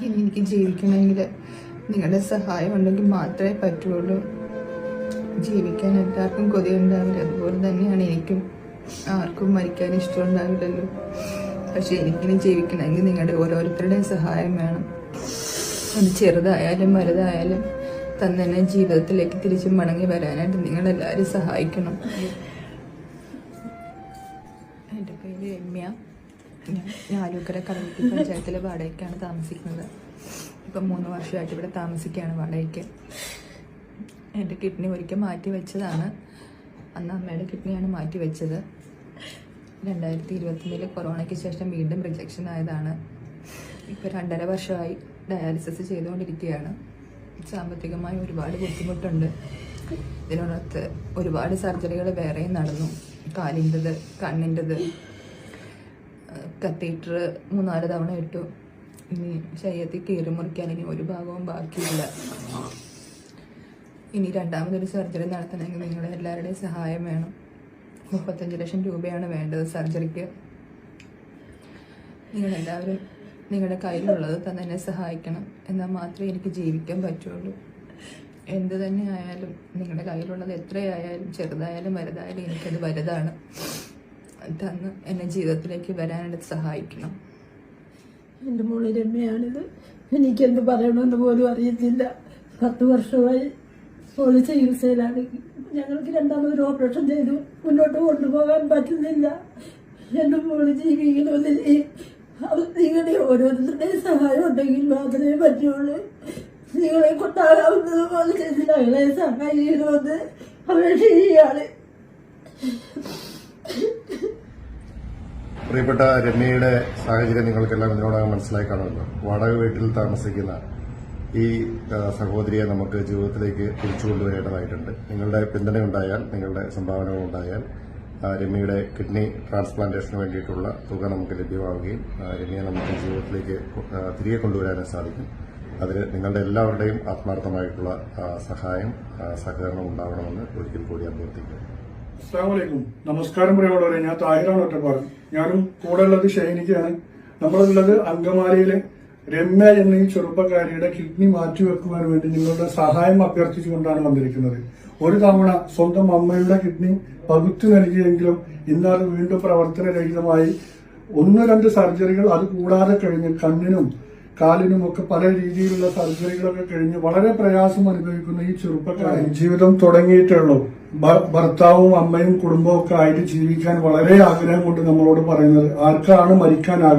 ഇനി എനിക്ക് ജീവിക്കണമെങ്കിൽ നിങ്ങളുടെ സഹായം ഉണ്ടെങ്കിൽ മാത്രമേ പറ്റുള്ളൂ. ജീവിക്കാൻ എല്ലാവർക്കും കൊതിയുണ്ടാവില്ല. അതുപോലെ തന്നെയാണ് എനിക്കും. ആർക്കും മരിക്കാൻ ഇഷ്ടമുണ്ടാവില്ലല്ലോ. പക്ഷെ എനിക്കിനി ജീവിക്കണമെങ്കിൽ നിങ്ങളുടെ ഓരോരുത്തരുടെയും സഹായം വേണം. അത് ചെറുതായാലും വലുതായാലും തന്നെ ജീവിതത്തിലേക്ക് തിരിച്ചും മടങ്ങി വരാനായിട്ട് നിങ്ങളെല്ലാവരും സഹായിക്കണം. എന്റെ പേര് രമ്യ. ഞാൻ ഞാലൂക്കര കടവട്ടി പഞ്ചായത്തിലെ വാടകയ്ക്കാണ് താമസിക്കുന്നത്. ഇപ്പം മൂന്ന് വർഷമായിട്ട് ഇവിടെ താമസിക്കുകയാണ് വാടകയ്ക്ക്. എന്റെ കിഡ്നി ഒരിക്കൽ മാറ്റി വെച്ചതാണ്. അന്ന് അമ്മയുടെ കിഡ്നിയാണ് മാറ്റി വെച്ചത്. രണ്ടായിരത്തി ഇരുപത്തൊന്നിൽ കൊറോണയ്ക്ക് ശേഷം വീണ്ടും റിജക്ഷൻ ആയതാണ്. ഇപ്പോൾ രണ്ടര വർഷമായി ഡയാലിസിസ് ചെയ്തുകൊണ്ടിരിക്കുകയാണ്. സാമ്പത്തികമായി ഒരുപാട് ബുദ്ധിമുട്ടുണ്ട്. ഇതിനകത്ത് ഒരുപാട് സർജറികൾ വേറെയും നടന്നു. കാലിന്റെത് കണ്ണിന്റെത്. കത്തീറ്റർ മൂന്നാൽ തവണ ഇട്ടു. ഇനി ശരീരത്തിൽ കീറി മുറിക്കാൻ ഇനി ഒരു ഭാഗവും ബാക്കിയില്ല. ഇനി രണ്ടാമതൊരു സർജറി നടത്തണമെങ്കിൽ നിങ്ങളുടെ എല്ലാവരുടെയും സഹായം വേണം. മുപ്പത്തഞ്ച് ലക്ഷം രൂപയാണ് വേണ്ടത് സർജറിക്ക്. നിങ്ങളെല്ലാവരും നിങ്ങളുടെ കയ്യിലുള്ളത് തന്നെ എന്നെ സഹായിക്കണം. എന്നാൽ മാത്രമേ എനിക്ക് ജീവിക്കാൻ പറ്റുള്ളൂ. എന്ത് തന്നെ ആയാലും നിങ്ങളുടെ കയ്യിലുള്ളത് എത്രയായാലും ചെറുതായാലും വലുതായാലും എനിക്കത് വലുതാണ്. തന്ന് എന്നെ ജീവിതത്തിലേക്ക് വരാനായിട്ട് സഹായിക്കണം. എന്റെ മോൾ രമ്യയാണിത് എനിക്കെന്ത് പറയണമെന്ന് പോലും അറിയത്തില്ല. പത്ത് വർഷമായി മോൾ ചികിത്സയിലാണ്. ഞങ്ങൾക്ക് രണ്ടാമതൊരു ഓപ്പറേഷൻ ചെയ്തു. മുന്നോട്ട് കൊണ്ടുപോകാൻ പറ്റുന്നില്ല. എന്റെ മോൾ ജീവിക്കണമെന്നില്ല. നിങ്ങളുടെ ഓരോരുത്തരുടെയും സഹായം ഉണ്ടെങ്കിൽ മാത്രമേ പറ്റുള്ളൂ. നിങ്ങളെ കൊണ്ടാകാവുന്നത് പോലെ ചെയ്ത് ഞങ്ങളെ സഹായിക്കണമെന്ന് അപേക്ഷിക്കുകയാണ് പ്രിയപ്പെട്ട രമ്യയുടെ സാഹചര്യം നിങ്ങൾക്കെല്ലാം ഇതിനോടകം മനസ്സിലായി കാണുമല്ലോ. വാടക വീട്ടിൽ താമസിക്കുന്ന ഈ സഹോദരിയെ നമുക്ക് ജീവിതത്തിലേക്ക് തിരിച്ചു കൊണ്ടുവരേണ്ടതായിട്ടുണ്ട്. നിങ്ങളുടെ പിന്തുണ ഉണ്ടായാൽ നിങ്ങളുടെ സംഭാവനകൾ ഉണ്ടായാൽ രമ്യയുടെ കിഡ്നി ട്രാൻസ്പ്ലാന്റേഷന് വേണ്ടിയിട്ടുള്ള തുക നമുക്ക് ലഭ്യമാവുകയും രമ്യയെ നമുക്ക് ജീവിതത്തിലേക്ക് തിരികെ കൊണ്ടുവരാനും സാധിക്കും. അതിന് നിങ്ങളുടെ എല്ലാവരുടെയും ആത്മാർത്ഥമായിട്ടുള്ള സഹായം സഹകരണം ഉണ്ടാവണമെന്ന് ഒരിക്കൽ കൂടി അഭ്യർത്ഥിക്കുന്നു. അസ്സാമലൈക്കും നമസ്കാരം പ്രിയമുള്ളവരെ ഞാൻ താഹിറാണ് ഒറ്റപ്പാറ ഞാനും കൂടെ ഉള്ളത് ഷൈനിക്കാണ്. നമ്മളുള്ളത് അങ്കമാലിയിലെ രമ്യ എന്ന ഈ ചെറുപ്പക്കാരിയുടെ കിഡ്നി മാറ്റിവെക്കുവാൻ വേണ്ടി നിങ്ങളുടെ സഹായം അഭ്യർത്ഥിച്ചുകൊണ്ടാണ് വന്നിരിക്കുന്നത്. ഒരു തവണ സ്വന്തം അമ്മയുടെ കിഡ്നി പകുത്തു നൽകിയെങ്കിലും ഇന്നത് വീണ്ടും പ്രവർത്തനരഹിതമായി ഒന്ന് രണ്ട് സർജറികൾ അത് കൂടാതെ കഴിഞ്ഞ് കണ്ണിനും കാലിനും ഒക്കെ പല രീതിയിലുള്ള സർജറികളൊക്കെ കഴിഞ്ഞ് വളരെ പ്രയാസം അനുഭവിക്കുന്ന ഈ ചെറുപ്പക്കാരൻ. ജീവിതം തുടങ്ങിയിട്ടുള്ളൂ. ഭർത്താവും അമ്മയും കുടുംബവും ഒക്കെ ആയിട്ട് ജീവിക്കാൻ വളരെ ആഗ്രഹം കൊണ്ട് നമ്മളോട് പറയുന്നത് ആർക്കാണ് മരിക്കാൻ ആഗ്രഹം?